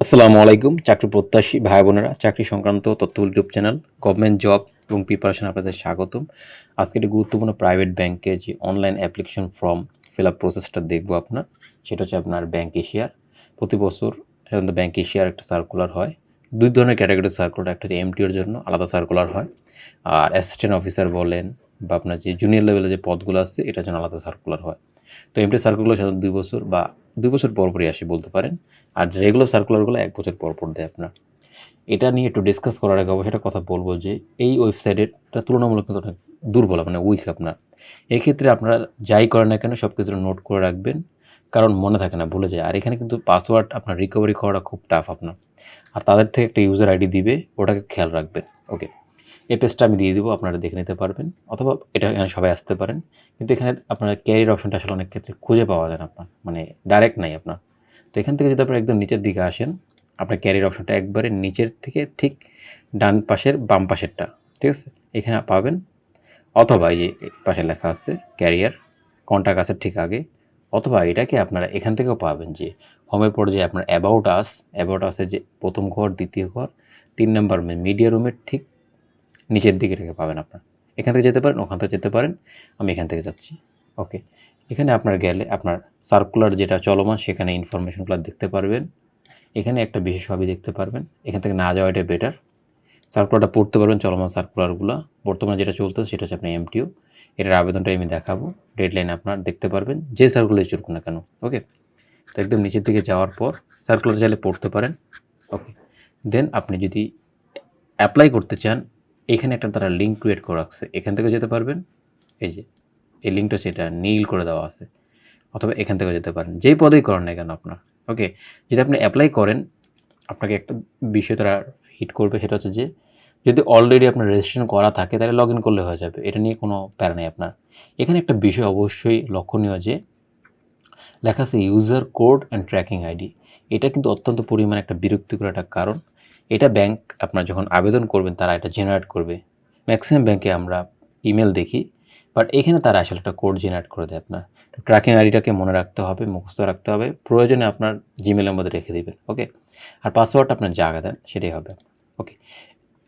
আসসালামু আলাইকুম, চাকরি প্রত্যাশী ভাই বোনেরা, চাকরি সংক্রান্ত তথ্য ইউটিউব চ্যানেল গভর্নমেন্ট জব এবং প্রিপারেশন আপনাদের স্বাগতম। আজকে একটি গুরুত্বপূর্ণ প্রাইভেট ব্যাংকে যে online application form fill up প্রসেসটা দেখব আপনার, সেটা হচ্ছে আপনার ব্যাংক এশিয়ার প্রতি বছর সাধারণত ব্যাংক এশিয়ার একটা সার্কুলার হয়। দুই ধরনের ক্যাটাগরি সার্কুলার একটা হচ্ছে এমটিওর জন্য, আলাদা সার্কুলার হয়। আর অ্যাসিস্ট্যান্ট অফিসার বলেন বা আপনার যে জুনিয়র লেভেলে যে পদগুলো আছে, এটার জন্য আলাদা সার্কুলার হয়। তো এমটি সার্কুলার সাধারণত দুই বছর বা দুই বছর পর পরই আসে বলতে পারেন। আর রেগুলার সার্কুলারগুলো এক বছর পর পর দেয় আপনার। এটা নিয়ে একটু ডিসকাস করার আগে অবশ্যই কথা বলব যে, এই ওয়েবসাইটেরটা তুলনামূলক কিন্তু অনেক দুর্বল মানে উইক আপনার। এক্ষেত্রে আপনারা যাই করেন না কেন সব কিছু নোট করে রাখবেন, কারণ মনে থাকে না, ভুলে যায়। আর এখানে কিন্তু পাসওয়ার্ড আপনার রিকভারি করাটা খুব টাফ আপনার। আর তাদের থেকে একটা ইউজার আইডি দিবে, ওটাকে খেয়াল রাখবেন। ওকে এই পেজটা আমি দিয়ে দেবো, আপনারা দেখে নিতে পারবেন। অথবা এটা এখানে সবাই আসতে পারেন। কিন্তু এখানে আপনার ক্যারিয়ার অপশনটা আসলে অনেক ক্ষেত্রে খুঁজে পাওয়া যায় না আপনার মানে ডাইরেক্ট নাই আপনার। তো এখান থেকে যদি আপনার একদম নিচের দিকে আসেন, আপনার ক্যারিয়ার অপশনটা একবারে নিচের থেকে ঠিক ডান পাশের বাম পাশেরটা, ঠিক আছে? এখানে পাবেন। অথবা এই যে পাশে লেখা আছে ক্যারিয়ার কন্ট্যাক্ট আছে ঠিক আগে। অথবা এটাকে আপনারা এখান থেকেও পাবেন যে হোমের যে আপনার অ্যাবাউট আস অ্যাবাউট আসে যে প্রথম ঘর, দ্বিতীয় ঘর, তিন নম্বর মিডিয়া রুমের ঠিক নিচের দিকে রেখে পাবেন আপনার। এখান থেকে যেতে পারেন, ওখান থেকে যেতে পারেন, আমি এখান থেকে যাচ্ছি। ওকে এখানে আপনার গেলে আপনার সার্কুলার যেটা চলমান, সেখানে ইনফরমেশনগুলো দেখতে পারবেন। এখানে একটা বিশেষ হবি দেখতে পারবেন, এখান থেকে না যাওয়াটা বেটার সার্কুলারটা পড়তে পারবেন চলমান সার্কুলারগুলো বর্তমানে যেটা চলতেছে, সেটা হচ্ছে আপনার এমটিও এটার আবেদনটা আমি দেখাবো। ডেডলাইন আপনার দেখতে পারবেন, যে সার্কুলার চলুক না কেন। ওকে তো একদম নিচের দিকে যাওয়ার পর সার্কুলার চাইলে পড়তে পারেন। ওকে দেন আপনি যদি অ্যাপ্লাই করতে চান এখানে একটা তারা লিঙ্ক ক্রিয়েট করে রাখছে। এখান থেকে যেতে পারবেন। এই যে, এই লিঙ্কটা সেটা নীল করে দেওয়া আছে। অথবা এখান থেকে যেতে পারেন। যেই পদেই করেন না কেন আপনার। ওকে যদি আপনি অ্যাপ্লাই করেন, আপনাকে একটা বিষয় তারা হিট করবে, সেটা হচ্ছে যে, যদি অলরেডি আপনার রেজিস্ট্রেশন করা থাকে, তাহলে লগ ইন করলে হয়ে যাবে। এটা নিয়ে কোনো প্যারা নেই আপনার। এখানে একটা বিষয় অবশ্যই লক্ষণীয় যে, লেখা আছে user code and tracking ID এটা কিন্তু অত্যন্ত পরিমাণে একটা বিরক্তিকর একটা কারণ। এটা ব্যাংক আপনার যখন আবেদন করবেন, তারা এটা জেনারেট করবে। ম্যাক্সিমাম ব্যাংকে আমরা ইমেল দেখি বাট এখানে তারা আসলে একটা কোড জেনারেট করে দেয় আপনার। ট্র্যাকিং আইডিটাকে মনে রাখতে হবে, মুখস্থ রাখতে হবে, প্রয়োজনে আপনার জিমেলের মধ্যে রেখে দেবেন ওকে আর পাসওয়ার্ডটা আপনার জায়গা দেন, সেটাই হবে ওকে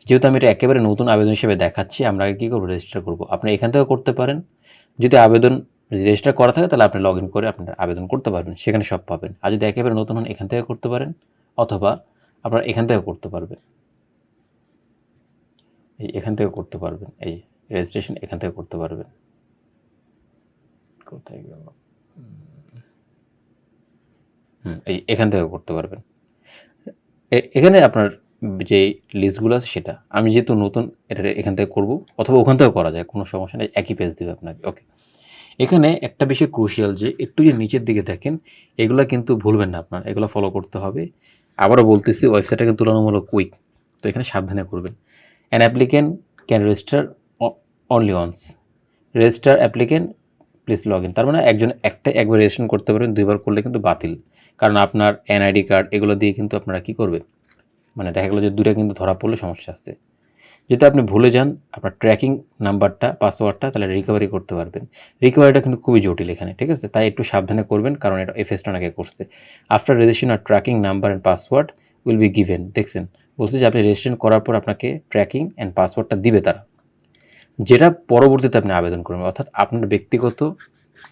যেহেতু আমি এটা একেবারে নতুন আবেদন হিসেবে দেখাচ্ছি, আমরা আগে কী করব? রেজিস্টার করব। আপনি এখান থেকেও করতে পারেন। যদি আবেদন রেজিস্টার করা থাকে, তাহলে আপনি লগ ইন করে আপনার আবেদন করতে পারবেন। সেখানে সব পাবেন। আর যদি একেবারে নতুন হন, এখান থেকে করতে পারেন, অথবা আপনারা এখান থেকেও করতে পারবেন। এই এখান থেকে করতে পারবেন। এই রেজিস্ট্রেশন এখান থেকে করতে পারবেন। কোথায় গেল? হুম এই এখান থেকে করতে পারবেন। এখানে আপনার যে লিস্টগুলো আছে সেটা। আমি যেহেতু নতুন, এটা এখান থেকে করব, অথবা ওখান থেকেও করা যায়, কোনো সমস্যা নেই, একই পেজ দেবে আপনাকে। ওকে এখানে একটা বিষয় ক্রুশিয়াল যে, একটু যে নিচের দিকে দেখেন, এগুলো কিন্তু ভুলবেন না আপনার, এগুলো ফলো করতে হবে। আবারও বলতেছি ওয়েবসাইটটা কিন্তু তুলনামূলক কুইক তো এখানে সাবধানে করবেন। An applicant can register only once register applicant please log in তার মানে একজন একটা একবার রেজিস্ট্রেশন করতে পারবেন, দুইবার করলে কিন্তু বাতিল। কারণ আপনার এনআইডি কার্ড এগুলো দিয়ে কিন্তু আপনারা কী করবে মানে দেখা গেলো যে দুটো কিন্তু ধরা পড়লে সমস্যা আসছে। যদি আপনি ভুলে যান, আপনার ট্র্যাকিং নাম্বারটা পাসওয়ার্ডটা তাহলে রিকভারি করতে পারবেন। রিকভারিটা কিন্তু খুবই জটিল এখানে, ঠিক আছে? তাই একটু সাবধানে করবেন, কারণ এটা এফএসটা অনেকে করছে। After registration your tracking number and password will be given দেখছেন? বলছে যে আপনি রেজিস্ট্রেশন করার পর আপনাকে ট্র্যাকিং অ্যান্ড পাসওয়ার্ডটা দিবে তারা। যেটা পরবর্তীতে আপনি আবেদন করবেন, অর্থাৎ আপনার ব্যক্তিগত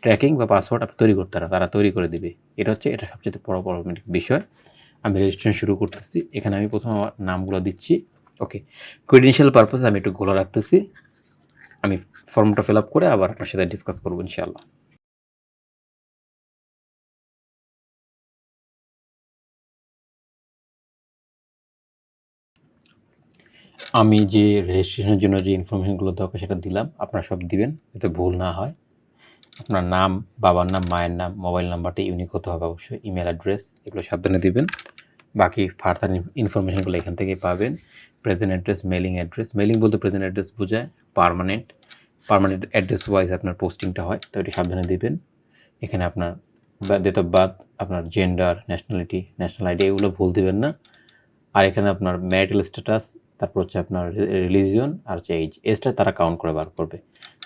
ট্র্যাকিং বা পাসওয়ার্ড আপনি তৈরি করতে পারেন তারা তৈরি করে দিবে। এটা হচ্ছে, এটা সবচেয়ে বড় বড় বিষয়। আমি রেজিস্ট্রেশন শুরু করতেছি। এখানে আমি প্রথম আমার নামগুলো দিচ্ছি। ওকে ক্রেডেনশিয়াল পারপাসে আমি একটু গোলা রাখতেছি। আমি ফর্মটা ফিল আপ করে আবার আপনার সাথে ডিসকাস করব ইনশাআল্লাহ। আমি যে রেজিস্ট্রেশনের জন্য যে ইনফরমেশনগুলো দরকার সেটা দিলাম, আপনারা সব দিবেন যাতে ভুল না হয়। আপনার নাম, বাবার নাম, মায়ের নাম মোবাইল নাম্বারটা ইউনিক হতে হবে অবশ্যই ইমেল অ্যাড্রেস এগুলো সাবধানে দিবেন। বাকি ফার্দার ইনফরমেশনগুলো এখান থেকে পাবেন। Present address mailing address mailing বলতে প্রেজেন্ট অ্যাড্রেস বোঝায় পারমানেন্ট পারমানেন্ট অ্যাড্রেস ওয়াইজ আপনার পোস্টিংটা হয়, তো এটি সাবধানে দেবেন। এখানে আপনার ডেট অফ বার্থ আপনার জেন্ডার ন্যাশনালিটি ন্যাশনাল আইডি এগুলো ভুল দিবেন না। আর এখানে আপনার ম্যারিটাল স্ট্যাটাস তারপর হচ্ছে আপনার রিলিজিয়ন আর হচ্ছে এইজ এজটা তারা কাউন্ট করে বার করবে।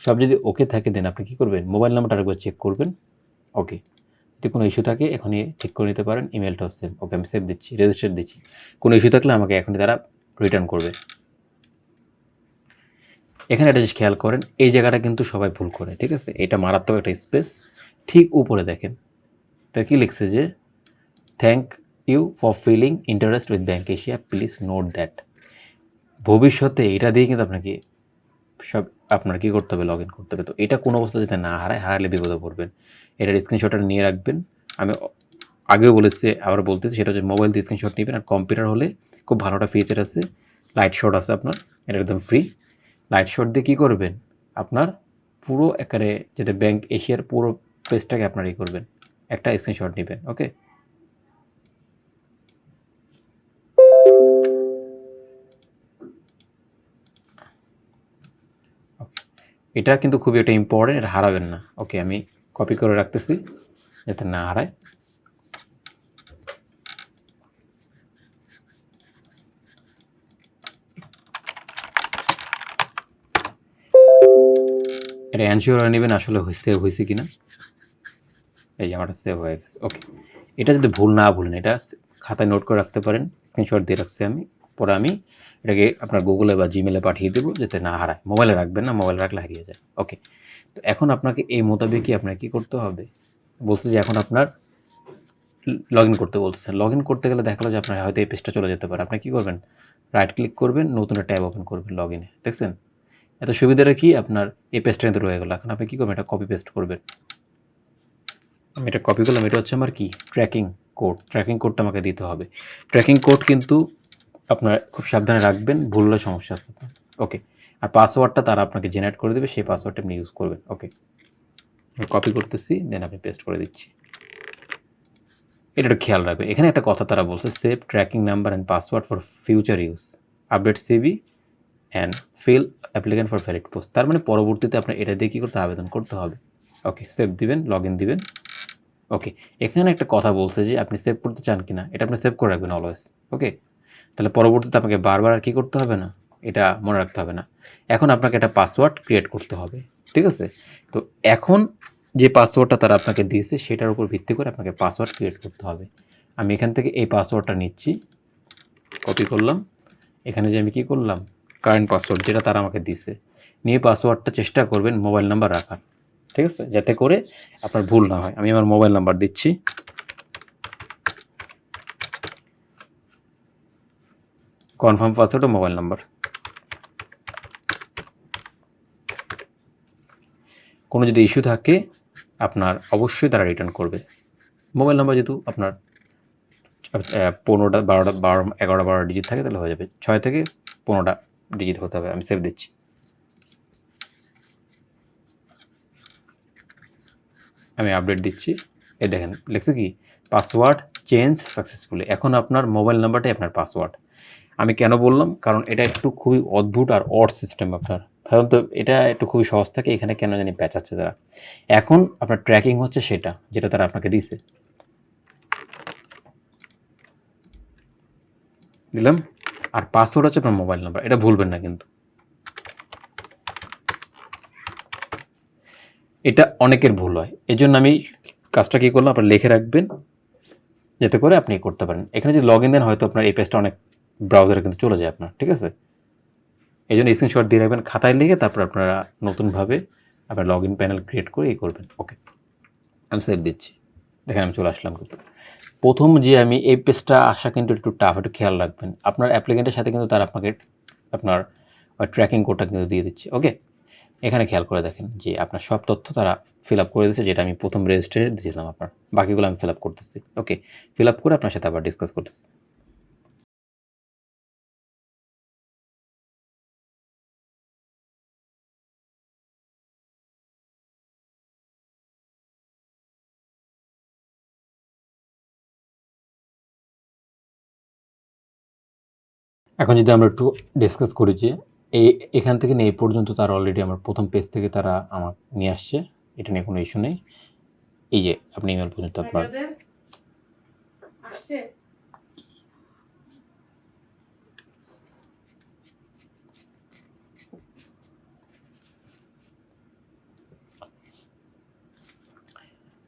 সব যদি ওকে থাকে দেন আপনি কী করবেন? মোবাইল নাম্বারটা আরেকবার চেক করবেন। ওকে যদি কোনো ইস্যু থাকে, এখনই ঠিক করে নিতে পারেন। ইমেলটাও সেভ ওকে আমি সেভ দিচ্ছি রেজিস্টার দিচ্ছি। কোনো ইস্যু থাকলে আমাকে এখনই তারা রিটার্ন করবে। এখানে একটা জিনিস খেয়াল করেন, এই জায়গাটা কিন্তু সবাই ভুল করে, ঠিক আছে? এটা মারাত্মক একটা স্পেস ঠিক উপরে দেখেন, তার কি লিখছে যে thank you for feeling interest with Bank Asia please note that ভবিষ্যতে এটা দিয়ে কিন্তু আপনাকে সব আপনার কী করতে হবে? লগ ইন করতে হবে। তো এটা কোনো অবস্থা যাতে না হারায়, হারালে বিপদে পড়বেন। এটার স্ক্রিনশটটা নিয়ে রাখবেন। আমি আগেও বলেছি আবার বলতেছি, সেটা হচ্ছে মোবাইল দিয়ে স্ক্রিনশট নেবেন আর কম্পিউটার হলে খুব ভালো একটা ফিচার আছে। লাইট শট আছে আপনার, এটা একদম ফ্রি লাইট শট দিয়ে কী করবেন? আপনার পুরো একারে যাতে ব্যাংক এশিয়ার পুরো পেজটাকে আপনার ই করবেন। একটা স্ক্রিনশট নেবেন ওকে এটা কিন্তু খুবই একটা ইম্পর্টেন্ট এটা হারাবেন না। ওকে আমি কপি করে রাখতেছি, যাতে না হারায়। এটা অ্যানশিওর হয়ে নেবেন আসলে সেভ হয়েছে কিনা। এই যে আমার সেভ হয়ে গেছে। ওকে এটা যদি ভুল না ভুলেন এটা খাতায় নোট করে রাখতে পারেন। স্ক্রিনশট দিয়ে রাখছি আমি। পরে আমি এটাকে আপনার গুগলে বা জিমেলে পাঠিয়ে দেবো, যাতে না হারায়। মোবাইলে রাখবেন না মোবাইলে রাখলে হারিয়ে যায়। ওকে তো এখন আপনাকে এই মোতাবেকই আপনার কী করতে হবে? বলছে যে এখন আপনার লগ ইন করতে বলতেছেন লগ ইন করতে গেলে দেখা গেলো যে আপনার হয়তো এই পেজটা চলে যেতে পারে। আপনি কী করবেন? রাইট ক্লিক করবেন, নতুন একটা ট্যাব ওপেন করবেন লগ ইনে দেখছেন? এত সুবিধাটা কি? আপনার এই পেজটা কিন্তু রয়ে গেলো। এখন আপনি কী করবেন? এটা কপি পেস্ট করবেন। আমি এটা কপি করলাম, এটা হচ্ছে আমার কি? ট্র্যাকিং কোড ট্র্যাকিং কোডটা আমাকে দিতে হবে। ট্র্যাকিং কোড কিন্তু আপনার খুব সাবধানে রাখবেন, ভুললে সমস্যা আছে ওকে আর পাসওয়ার্ডটা তারা আপনাকে জেনারেট করে দেবে, সেই পাসওয়ার্ডটা আপনি ইউজ করবেন। ওকে কপি করতেছি দেন আপনি পেস্ট করে দিচ্ছি। এটা একটু খেয়াল রাখবে। এখানে একটা কথা তারা বলছে save tracking number and password for future use update CV and fill applicant for valid post তার মানে পরবর্তীতে আপনার এটা দিয়ে কী করতে আবেদন করতে হবে। ওকে সেভ দিবেন লগ ইন দিবেন। ওকে এখানে একটা কথা বলছে যে আপনি সেভ করতে চান কি না এটা আপনি সেভ করে রাখবেন অলওয়েজ ওকে তাহলে পরবর্তীতে আপনাকে বারবার আর কী করতে হবে না? এটা মনে রাখতে হবে না। এখন আপনাকে একটা পাসওয়ার্ড ক্রিয়েট করতে হবে, ঠিক আছে? তো এখন যে পাসওয়ার্ডটা তারা আপনাকে দিয়েছে, সেটার উপর ভিত্তি করে আপনাকে পাসওয়ার্ড ক্রিয়েট করতে হবে। আমি এখান থেকে এই পাসওয়ার্ডটা নিচ্ছি কপি করলাম। এখানে যে আমি কী করলাম? কারেন্ট পাসওয়ার্ড যেটা তারা আমাকে দিছে নিয়ে পাসওয়ার্ডটা চেষ্টা করবেন মোবাইল নাম্বার রাখার, ঠিক আছে? যাতে করে আপনার ভুল না হয়। আমি আমার মোবাইল নাম্বার দিচ্ছি। কনফার্ম পাসওয়ার্ড ও মোবাইল নাম্বার কোনো যদি ইস্যু থাকে, আপনার অবশ্যই তারা রিটার্ন করবে। মোবাইল নাম্বার যেহেতু আপনার পনেরোটা, বারোটা, বারো, এগারোটা, বারোটা ডিজিট থাকে, তাহলে হয়ে যাবে। ছয় থেকে পনেরোটা ডিজিট হতে হবে, আমি সেভ দিচ্ছি। আমি আপডেট দিচ্ছি। এ দেখেন, লিখছে কি? পাসওয়ার্ড চেঞ্জ সাকসেসফুলি এখন আপনার মোবাইল নাম্বারটাই আপনার পাসওয়ার্ড আমি কেন বললাম? কারণ এটা একটু খুবই অদ্ভুত আর অড সিস্টেম আপনার। সাধারণত এটা একটু খুবই সহজ থাকে, এখানে কেন জানি পেঁচাচ্ছে তারা। এখন আপনার ট্র্যাকিং হচ্ছে সেটা, যেটা তারা আপনাকে দিছে। দিলাম। আর পাসওয়ার্ড হচ্ছে আপনার মোবাইল নাম্বার এটা ভুলবেন না কিন্তু। এটা অনেকের ভুল হয়। এই জন্য আমি কাজটা কী করলাম? আপনার লিখে রাখবেন, যাতে করে আপনি করতে পারেন। এখানে যদি লগ ইন দেন, হয়তো আপনার এই পেজটা অনেক ব্রাউজারে কিন্তু চলে যায় আপনার, ঠিক আছে? এই জন্য স্ক্রিনশট দিয়ে রাখবেন, খাতায় লিখে তারপর আপনারা নতুনভাবে আপনার লগ ইন প্যানেল ক্রিয়েট করে এই করবেন ওকে আমি সেট দিচ্ছি। দেখেন আমি চলে আসলাম কিন্তু। প্রথম যে আমি এই পেজটা আসা কিন্তু একটু টাফ একটু খেয়াল রাখবেন। আপনার অ্যাপ্লিকেন্টের সাথে কিন্তু তারা আপনাকে আপনার ট্র্যাকিং কোডটা কিন্তু দিয়ে দিচ্ছে ওকে এখানে খেয়াল করে দেখেন যে আপনার সব তথ্য তারা ফিল আপ করে দিচ্ছে যেটা আমি প্রথম রেজিস্ট্রে দিয়েছিলাম আপনার। বাকিগুলো আমি ফিল আপ করতেছি ওকে ফিল আপ করে আপনার সাথে আবার ডিসকাস করতেছি। এখন যদি আমরা একটু ডিসকাস করি যে এই এখান থেকে নিয়ে এই পর্যন্ত তারা অলরেডি আমার প্রথম পেজ থেকে তারা আমার নিয়ে আসছে এটা নিয়ে কোনো ইস্যু নেই। এই যে আপনি ইমেল পর্যন্ত আপনার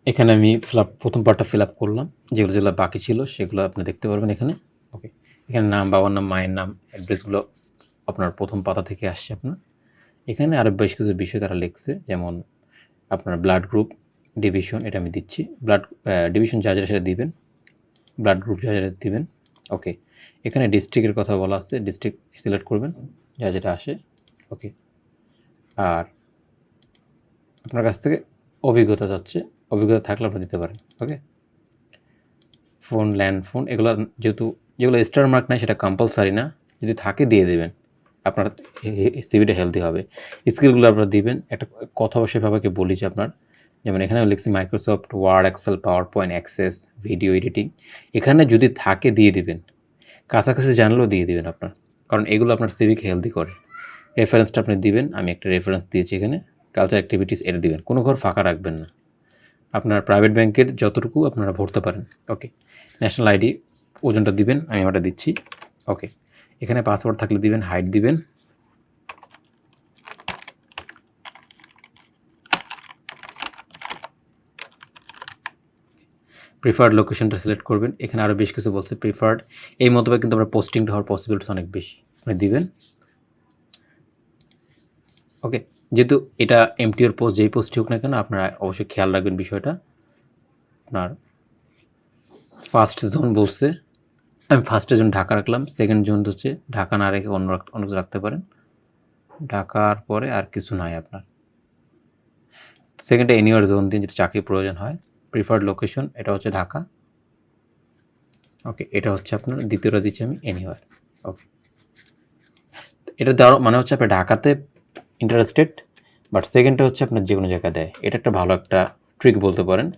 এখানে আমি ফিল আপ প্রথম পার্টটা ফিল আপ করলাম। যেগুলো যেগুলো বাকি ছিল সেগুলো আপনি দেখতে পারবেন এখানে। এখানে নাম বাবার নাম মায়ের নাম অ্যাড্রেসগুলো আপনার প্রথম পাতা থেকে আসছে আপনার। এখানে আরও বেশ কিছু বিষয় তারা লিখছে, যেমন আপনার ব্লাড গ্রুপ ডিভিশন এটা আমি দিচ্ছি। ব্লাড ডিভিশন যা যেটা সেটা দিবেন ব্লাড গ্রুপ যা যেটা দিবেন ওকে এখানে ডিস্ট্রিক্টের কথা বলা আছে ডিস্ট্রিক্ট সিলেক্ট করবেন, যা যেটা আসে ওকে আর আপনার কাছ থেকে অভিজ্ঞতা যাচ্ছে, অভিজ্ঞতা থাকলে আপনি দিতে পারেন ওকে ফোন ল্যান্ড ফোন এগুলো যেহেতু যেগুলো স্টার মার্ক নাই সেটা কম্পালসারি না। যদি থাকে দিয়ে দেবেন। আপনার সিভিটা হেলদি হবে। স্কিলগুলো আপনারা দিবেন। একটা কথা বাবাকে বলি যে আপনার, যেমন এখানে লিখছি Microsoft Word Excel PowerPoint Access video editing এখানে যদি থাকে দিয়ে দিবেন। কাছাকাছি জানলেও দিয়ে দিবেন আপনার। কারণ এগুলো আপনার সিভিকে হেলদি করে। রেফারেন্সটা আপনি দিবেন। আমি একটা রেফারেন্স দিয়েছি এখানে। কালচার অ্যাক্টিভিটিস এটা দিবেন। কোনো ঘর ফাঁকা রাখবেন না। আপনার প্রাইভেট ব্যাংকের যতটুকু আপনারা ভরতে পারেন। ওকে ন্যাশনাল আইডি ওজনটা দিবেন, আমি ওটা দিচ্ছি। ওকে এখানে পাসওয়ার্ড থাকলে দিবেন হাইট দিবেন। প্রিফার্ড লোকেশনটা সিলেক্ট করবেন। এখানে আরও বেশ কিছু বলছে প্রিফার্ড এই মতোভাবে কিন্তু আমরা পোস্টিংটা হওয়ার পসিবিলিটি অনেক বেশি। আপনি দিবেন। ওকে যেহেতু এটা এমটিওর পোস্ট যেই পোস্টই হোক না কেন, আপনারা অবশ্যই খেয়াল রাখবেন বিষয়টা। আপনার ফার্স্ট জোন বলছে। আমি ফার্স্টে জোন ঢাকা রাখলাম সেকেন্ড জোন হচ্ছে ঢাকা না রেখে অন্য অন্য রাখতে পারেন। ঢাকার পরে আর কিছু নাই আপনার। সেকেন্ডে এনিওয়ার জোন দিন যেটা চাকরির প্রয়োজন হয় প্রিফার্ড লোকেশন এটা হচ্ছে ঢাকা। ওকে এটা হচ্ছে আপনার, দ্বিতীয়টা দিচ্ছি আমি এনিওয়ার ওকে এটা দেওয়ার মানে হচ্ছে আপনার ঢাকাতে ইন্টারেস্টেড বাট সেকেন্ডটা হচ্ছে আপনার যে কোনো জায়গায় দেয়। এটা একটা ভালো একটা ট্রিক বলতে পারেন।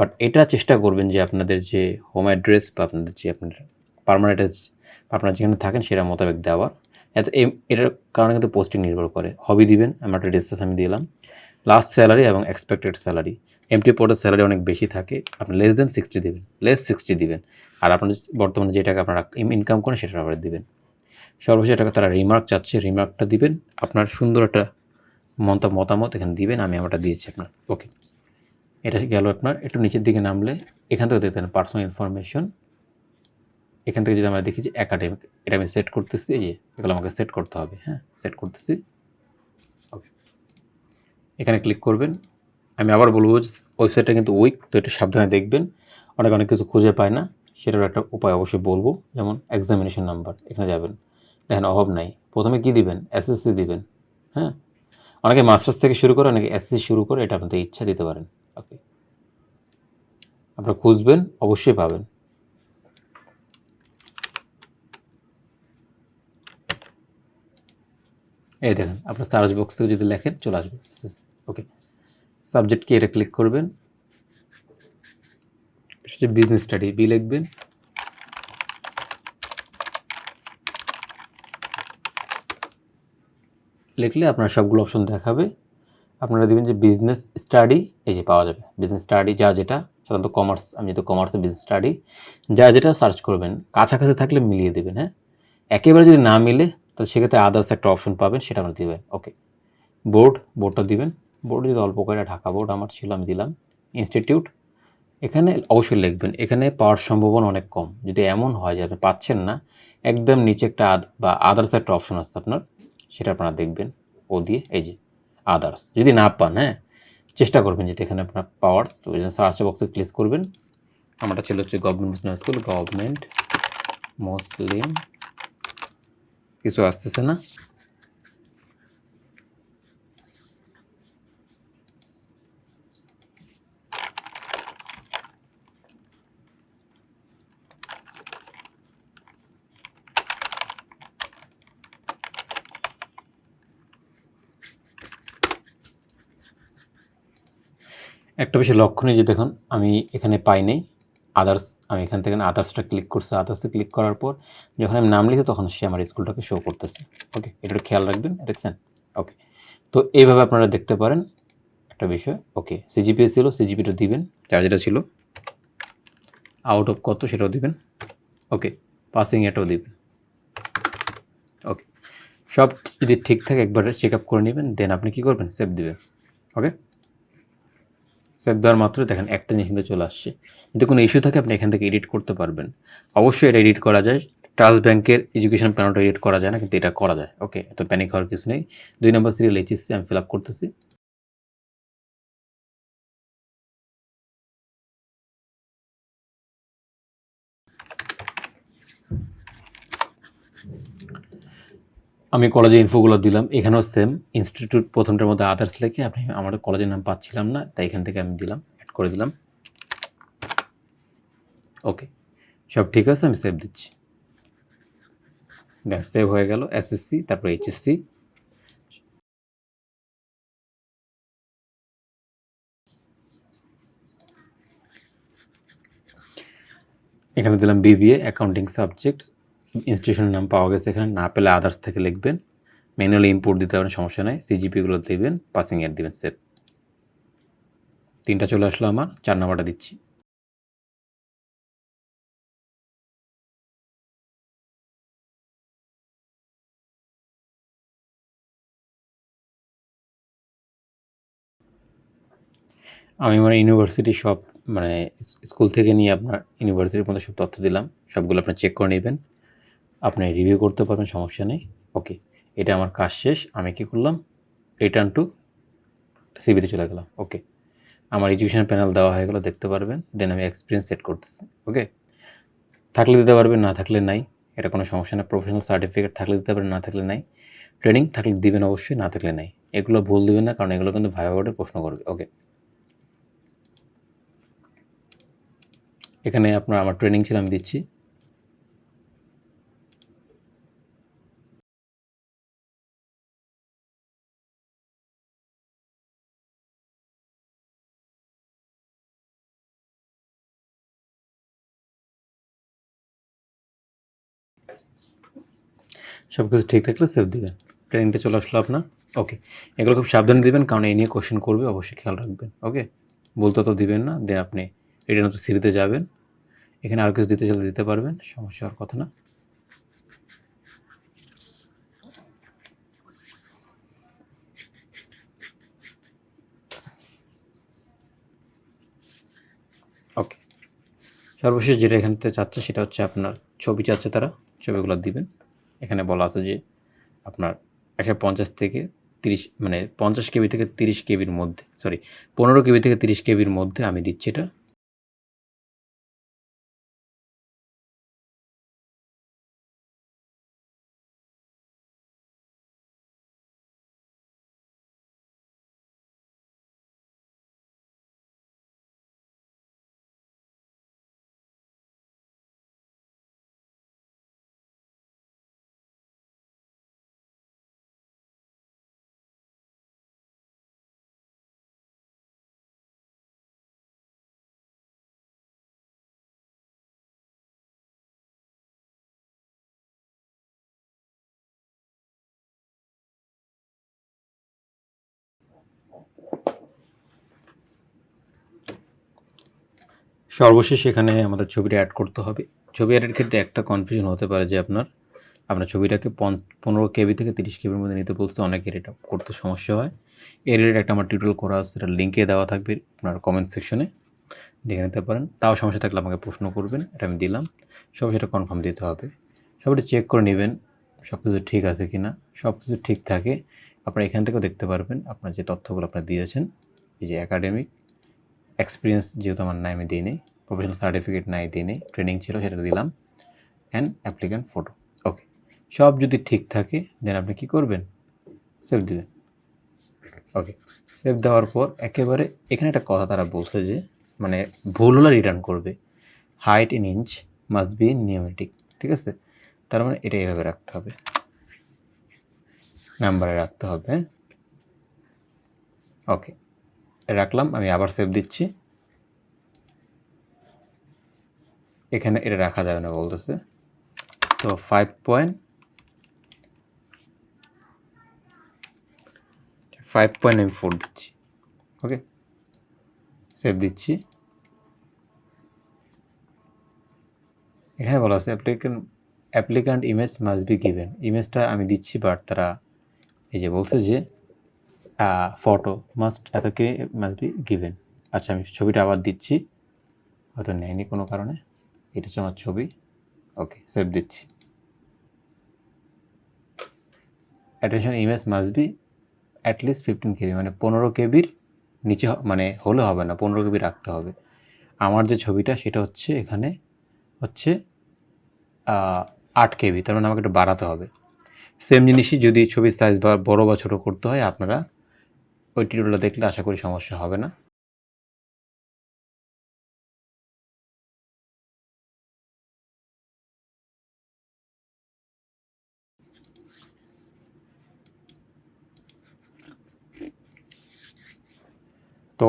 বাট এটা চেষ্টা করবেন যে আপনাদের যে হোম অ্যাড্রেস বা আপনাদের যে আপনার পারমানেন্ট আপনারা যেখানে থাকেন সেটা মোতাবেক দেওয়ার। এটার কারণে কিন্তু পোস্টিং নির্ভর করে। হবি দিবেন, আমার একটা ডিসকাস আমি দিলাম। লাস্ট স্যালারি এবং এক্সপেক্টেড স্যালারি এমটি পোর্টের স্যালারি অনেক বেশি থাকে। আপনি লেস দেন সিক্সটি দিবেন। লেস সিক্সটি দিবেন। আর আপনার বর্তমানে যে টাকা আপনারা ইনকাম করেন সেটা আবার দেবেন। সর্বশেষ টাকা তারা রিমার্ক চাচ্ছে রিমার্কটা দিবেন। আপনার সুন্দর একটা মতামত এখানে দিবেন, আমি আমারটা দিয়েছি আপনার। ওকে এটা গেল আপনার, একটু নিচের দিকে নামলে এখান থেকে দেখতেন পার্সোনাল ইনফরমেশন এখান থেকে যদি আমরা দেখি যে একাডেমিক এটা আমি সেট করতেছি, এই যে এগুলো আমাকে সেট করতে হবে হ্যাঁ সেট করতেছি। ওকে এখানে ক্লিক করবেন। আমি আবার বলব ওয়েবসাইটটা কিন্তু উইক তো এটা সাবধানে দেখবেন। অনেক অনেক কিছু খুঁজে পায় না সেটার একটা উপায় অবশ্যই বলব, যেমন এক্সামিনেশন নাম্বার এখানে যাবেন। দেখেন অভাব নাই। প্রথমে কি দিবেন? এসএসসি দিবেন হ্যাঁ। অনেকে মাস্টার্স থেকে শুরু করে, অনেকে এসএসসি শুরু করে, এটা আপনাদের ইচ্ছা দিতে পারেন। ওকে আপনারা খুঁজবেন, অবশ্যই পাবেন। এই দেখেন, আপনার সার্চ বক্স থেকে যদি লেখেন, চলে আসবে। ওকে সাবজেক্ট কি এটা ক্লিক করবেন। বিজনেস স্টাডি বি লিখবেন। লিখলে আপনার সবগুলো অপশন দেখাবে। আপনারা দেবেন যে বিজনেস স্টাডি এই যে পাওয়া যাবে। বিজনেস স্টাডি যা যেটা, সাধারণত কমার্স আমি যেহেতু কমার্সে বিজনেস স্টাডি যা যেটা সার্চ করবেন, কাছাকাছি থাকলে মিলিয়ে দেবেন হ্যাঁ? একেবারে যদি না মিলে, তাহলে সেক্ষেত্রে আদার্স একটা অপশন পাবেন, সেটা আমরা দেবেন। ওকে বোর্ড বোর্ডটা দিবেন। বোর্ড যদি অল্প করে ঢাকা বোর্ড আমার ছিল, আমি দিলাম। ইনস্টিটিউট এখানে অবশ্যই লিখবেন, এখানে পাওয়ার সম্ভাবনা অনেক কম। যদি এমন হয় যে আপনি পাচ্ছেন না, একদম নিচে একটা বা আদার্স একটা অপশন আছে আপনার, সেটা আপনারা দেখবেন। ও দিয়ে, এই যে আদার্স যদি না পান হ্যাঁ চেষ্টা করবেন যে এখানে আপনার পাওয়ার তো ওই সার্চ বক্সে ক্লিক করবেন। আমারটা ছিল হচ্ছে government Muslim school government Muslim কিছু আসতেছে না। একটা বিষয় লক্ষণীয় যে দেখুন, আমি এখানে পাই নাই। আদার্স আমি এখান থেকে আদার্সটা ক্লিক করছি আদার্সে ক্লিক করার পর যখন আমি নাম লিখি তখন সে আমার স্কুলটাকে শো করতেছে। ওকে এটা খেয়াল রাখবেন দেখছেন? ওকে তো এইভাবে আপনারা দেখতে পারেন একটা বিষয়। ওকে সিজিপিএ ছিল সিজিপিটা দিবেন, যার যেটা ছিল আউট অফ কত সেটাও দিবেন। ওকে পাসিং এটাও দিবেন। ওকে সব যদি ঠিক থাকে একবার চেক আপ করে নেবেন দেন আপনি কী করবেন? সেভ দিবেন। ওকে সেভ দেওয়ার মাত্র দেখেন একটা জিনিস কিন্তু চলে আসছে। যদি কোনো ইস্যু থাকে, আপনি এখান থেকে এডিট করতে পারবেন। অবশ্যই এটা এডিট করা যায়। ট্রাস্ট ব্যাংকের এডুকেশন প্ল্যানটা এডিট করা যায় না, কিন্তু এটা করা যায়। ওকে এত প্যানিক হওয়ার কিছু নেই। দুই নম্বর সিরিয়াল এইচএসসি আমি ফিল আপ করতেছি। আমি কলেজে ইনফোগুলো দিলাম, এখানেও সেম ইনস্টিটিউট প্রথমটার মধ্যে আদার্স লেখে আপনি আমার কলেজের নাম পাচ্ছিলাম না, তাই এখান থেকে আমি দিলাম অ্যাড করে দিলাম। ওকে সব ঠিক আছে, আমি সেভ দিচ্ছি। দেখ সেভ হয়ে গেল এসএসসি তারপর এইচএসসি এখানে দিলাম বিবিএ অ্যাকাউন্টিং সাবজেক্ট ইনস্টিটিউশনের নাম পাওয়া গেছে এখানে। না পেলে আদার্স থেকে লিখবেন। ম্যানুয়ালি ইম্পোর্ট দিতে পারেন সমস্যা নাই। সিজিপিগুলো দেবেন পাসিং এর দিবেন সেভ তিনটা চলে আসলো আমার, চার নাম্বারটা দিচ্ছি। আমি আমার ইউনিভার্সিটি সব মানে স্কুল থেকে নিয়ে আপনার ইউনিভার্সিটির মধ্যে সব তথ্য দিলাম। সবগুলো আপনার চেক করে নেবেন। আপনি রিভিউ করতে পারবেন, সমস্যা নেই। ওকে এটা আমার কাজ শেষ। আমি কি করলাম? রিটার্ন টু সিবিতে চলে গেলাম। ওকে আমার এডুকেশন প্যানেল দেওয়া হয়ে গেলো, দেখতে পারবেন। দেন আমি এক্সপিরিয়েন্স সেট করতেছি। ওকে থাকলে দিতে পারবেন, না থাকলে নাই। এটা কোনো সমস্যা না প্রফেশনাল সার্টিফিকেট থাকলে দিতে পারবেন, না থাকলে নাই। ট্রেনিং থাকলে দিবেন অবশ্যই, না থাকলে নাই। এগুলো ভুল দিবেন না, কারণ এগুলো কিন্তু ভাইবা বোর্ডে প্রশ্ন করবে। ওকে এখানে আপনার, আমার ট্রেনিং ছিল, আমি দিচ্ছি। সব কিছু ঠিক থাকলে সেভ দিবেন। ট্রেনিংটা চলে আসলো আপনার। ওকে এগুলো খুব সাবধানে দিবেন, কারণ এই নিয়ে কোশ্চেন করবে, অবশ্যই খেয়াল রাখবেন। ওকে বলতে তো দিবেন না দেন আপনি রিটার্ন তো সিরিতে যাবেন। এখানে আর কিছু দিতে চাইলে দিতে পারবেন, সমস্যা হওয়ার কথা না। ওকে সর্বশেষ যেটা এখান থেকে চাচ্ছে, সেটা হচ্ছে আপনার ছবি চাচ্ছে তারা, ছবিগুলো দিবেন। এখানে বলা আছে যে আপনার একশো পঞ্চাশ থেকে তিরিশ মানে পঞ্চাশ কেবি থেকে তিরিশ কেবির মধ্যে সরি পনেরো কেবি থেকে তিরিশ কেবির মধ্যে আমি দিচ্ছি এটা। সর্বশেষ এখানে আমাদের ছবিটা অ্যাড করতে হবে। ছবি অ্যাডের ক্ষেত্রে একটা কনফিউশন হতে পারে যে আপনার আপনার ছবিটাকে পনেরো কেবি থেকে তিরিশ কেবির মধ্যে নিতে বলতে অনেকের এটা করতে সমস্যা হয়। এর একটা আমার টিউটোরিয়াল করা আছে, সেটা লিঙ্কে দেওয়া থাকবে আপনার কমেন্ট সেকশনে দেখে নিতে পারেন। তাও সমস্যা থাকলে আমাকে প্রশ্ন করবেন, এটা আমি দিলাম। সব সেটা কনফার্ম দিতে হবে। সবটা চেক করে নেবেন সব কিছু ঠিক আছে কি না সব কিছু ঠিক থাকে। আপনারা এখান থেকেও দেখতে পারবেন আপনার যে তথ্যগুলো আপনার দিয়েছেন, এই যে একাডেমিক এক্সপিরিয়েন্স যেহেতু আমার নামে দিই নেই প্রফেশনাল সার্টিফিকেট নাই দিই নেই ট্রেনিং ছিল, সেটা দিলাম। অ্যান্ড অ্যাপ্লিক্যান্ট ফটো ওকে সব যদি ঠিক থাকে দেন আপনি কী করবেন? সেভ দেবেন ওকে সেভ দেওয়ার পর একেবারে, এখানে একটা কথা তারা বলছে যে মানে ভুল হলে রিটার্ন করবে। Height in inch must be numeric ঠিক আছে? তার মানে এটা এভাবে রাখতে হবে। নাম্বারে রাখতে হবে। ওকে রাখলাম, আমি আবার সেভ দিচ্ছি। এখানে এটা রাখা যাবে না বলতেছে। তো ফাইভ পয়েন্ট ফাইভ পয়েন্ট আমি ফোর দিচ্ছি। ওকে সেভ দিচ্ছি। এখানে বলা আছে applicant applicant image must be given ইমেজটা আমি দিচ্ছি বাট তারা এই যে বলছে যে ফটো মাস্ট এত কে মাস্ট বি গিভেন আচ্ছা আমি ছবিটা আবার দিচ্ছি। হয়তো নেয়নি কোনো কারণে। এটা হচ্ছে আমার ছবি। ওকে সেভ দিচ্ছি। Attention image must be at least fifteen KB মানে পনেরো কেবির নিচে মানে হলে হবে না, পনেরো কেবি রাখতে হবে। আমার যে ছবিটা, সেটা হচ্ছে এখানে হচ্ছে আট কেবি তার মানে আমাকে একটু বাড়াতে হবে। সেম জিনিসই যদি ছবির সাইজ বা বড় বা ছোটো করতে হয়, আপনারা ওই টিউটোরিয়ালটা দেখলে আশা করি সমস্যা হবে না। তো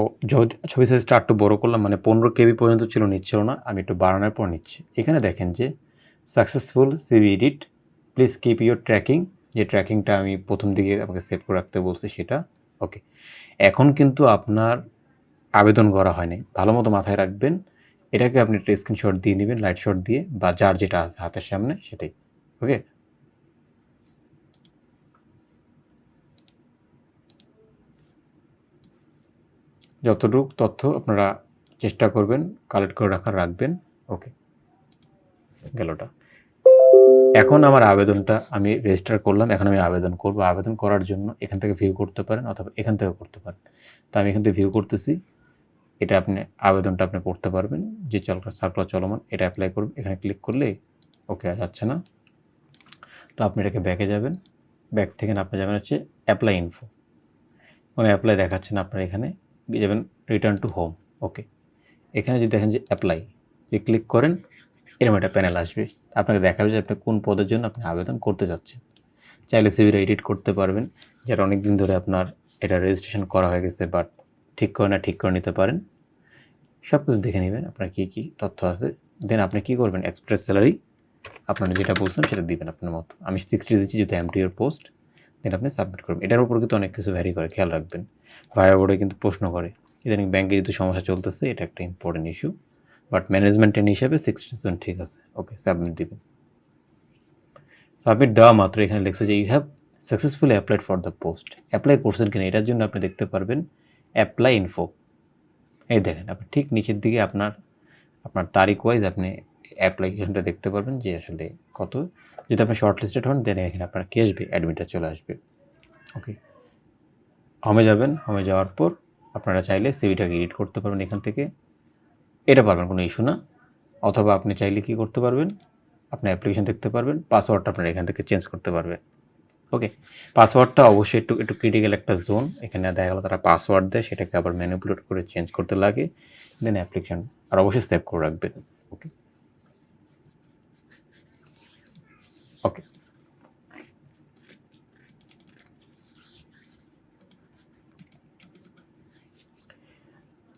ছবি সাইজটা একটু বড় করলাম মানে পনেরো কেবি পর্যন্ত ছিল নিচ্ছিল না। আমি একটু বাড়ানোর পর নিচ্ছি। এখানে দেখেন যে successful CV edit please keep your tracking যে ট্র্যাকিংটা আমি প্রথম দিকে আমাকে সেভ করে রাখতে বলছি সেটা। ওকে এখন কিন্তু আপনার আবেদন করা হয়নি। ভালো মতো মাথায় রাখবেন। এটাকে আপনি একটা স্ক্রিনশট দিয়ে নেবেন লাইট শট দিয়ে, বা যার যেটা আছে হাতের সামনে সেটাই। ওকে যতটুকু তথ্য আপনারা চেষ্টা করবেন কালেক্ট করে রাখার রাখবেন। ওকে গেলটা এখন আমার আবেদনটা আমি রেজিস্টার করলাম, এখন আমি আবেদন করব। আবেদন করার জন্য এখান থেকে ভিউ করতে পারেন অথবা এখান থেকে করতে পারেন। তো আমি এখান থেকে ভিউ করতেছি। এটা আপনি, আবেদনটা আপনি করতে পারবেন। যে চল সার্কুলার চলমান, এটা অ্যাপ্লাই করবেন। এখানে ক্লিক করলে ওকে যাচ্ছে না। তো আপনি এটাকে ব্যাকে যাবেন। ব্যাক থেকে আপনি যাবেন হচ্ছে অ্যাপ্লাই ইনফো মানে অ্যাপ্লাই দেখাচ্ছেন আপনার এখানে। যাবেন রিটার্ন টু হোম ওকে এখানে যদি দেখেন যে অ্যাপ্লাই যে ক্লিক করেন এরকম একটা প্যানেল আসবে। আপনাকে দেখাবে যে আপনি কোন পদের জন্য আপনি আবেদন করতে যাচ্ছেন। চাইলে সিভিটা এডিট করতে পারবেন। যেটা অনেক দিন ধরে আপনার এটা রেজিস্ট্রেশন করা হয়ে গেছে বাট ঠিক করে না, ঠিক করে নিতে পারেন। সব কিছু দেখে নেবেন, আপনার কী কী তথ্য আছে। দেন আপনি কী করবেন? এক্সপ্রেস স্যালারি আপনার যেটা বলছেন সেটা দিবেন আপনার মতো। আমি সিক্সটি দিচ্ছি যদি এমটি এর পোস্ট দেন আপনি সাবমিট করবেন। এটার উপর কিন্তু অনেক কিছু ভ্যারি করে, খেয়াল রাখবেন। ভাইয়া বোর্ডে কিন্তু প্রশ্ন করে, ইদানিং ব্যাংকে যেহেতু সমস্যা চলতেছে, এটা একটা ইম্পর্টেন্ট ইস্যু বাট ম্যানেজমেন্ট ম্যানেজমেন্টের হিসাবে সিক্সটি জন ঠিক আছে। ওকে সাবমিট দিবেন। সাবমিট দেওয়া মাত্র এখানে লেখছে যে you have successfully applied for the post apply করছেন কিনা এটার জন্য আপনি দেখতে পারবেন অ্যাপ্লাই ইনফো এই দেখেন, আপনি ঠিক নিচের দিকে আপনার আপনার তারিখ ওয়াইজ আপনি অ্যাপ্লিকেশনটা দেখতে পারবেন যে আসলে কত। যদি আপনি শর্ট লিস্টেড হন দেন এখানে আপনার কি আসবে অ্যাডমিটটা চলে আসবে। ওকে হোমে যাবেন হোমে যাওয়ার পর আপনারা চাইলে সিভিটাকে এডিট করতে পারবেন এখান থেকে। এটা পারবেন কোনো ইস্যু না। অথবা আপনি চাইলে কি করতে পারবেন? আপনি অ্যাপ্লিকেশন দেখতে পারবেন পাসওয়ার্ডটা আপনারা এখান থেকে চেঞ্জ করতে পারবেন। ওকে পাসওয়ার্ডটা অবশ্যই একটু একটু ক্রিটিক্যাল একটা জোন এখানে দেখা গেলো তারা পাসওয়ার্ড দেয়, সেটাকে আবার ম্যানিপুলেট করে চেঞ্জ করতে লাগে। দেন অ্যাপ্লিকেশন আর অবশ্যই সেভ করে রাখবেন। ওকে ওকে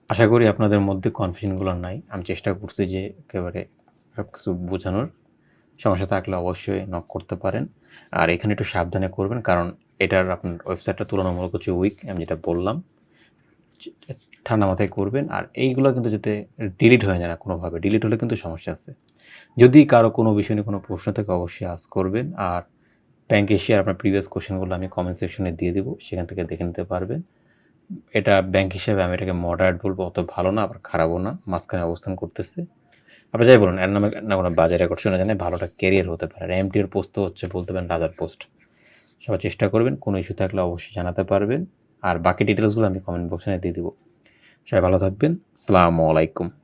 আশা করি আপনাদের মধ্যে কনফিউশনগুলো নাই। আমি চেষ্টা করছি যে একেবারে সব কিছু বোঝানোর। সমস্যা থাকলে অবশ্যই নক করতে পারেন। আর এখানে একটু সাবধানে করবেন, কারণ এটার আপনার ওয়েবসাইটটা তুলনামূলক হচ্ছে উইক আমি যেটা বললাম। ঠান্ডা মাথায় করবেন। আর এইগুলো কিন্তু যাতে ডিলিট হয়ে যায় না কোনোভাবে। ডিলিট হলে কিন্তু সমস্যা আছে। যদি কারও কোনো বিষয় নিয়ে কোনো প্রশ্ন থাকে, অবশ্যই আস করবেন। আর ব্যাংকে এসে আপনার প্রিভিয়াস কোশ্চেনগুলো আমি কমেন্ট সেকশনে দিয়ে দেবো। সেখান থেকে দেখে নিতে পারবেন। এটা ব্যাংক হিসেবে আমি এটাকে মডারেট বলব, অত ভালো না, আবার খারাপও না, মাঝখানে অবস্থান করতেছে। আপনি যাই বলুন, এর নামে না কোনো বাজার রেকর্ড শুনে জানে ভালোটা ক্যারিয়ার হতে পারে। এম এমটির পোস্ট তো হচ্ছে বলতে পারেন রাজার পোস্ট সবাই চেষ্টা করবেন, কোনো ইস্যু থাকলে অবশ্যই জানাতে পারবেন। আর বাকি ডিটেলসগুলো আমি কমেন্ট বক্সে দিয়ে দিব। সবাই ভালো থাকবেন। আসসালামু আলাইকুম।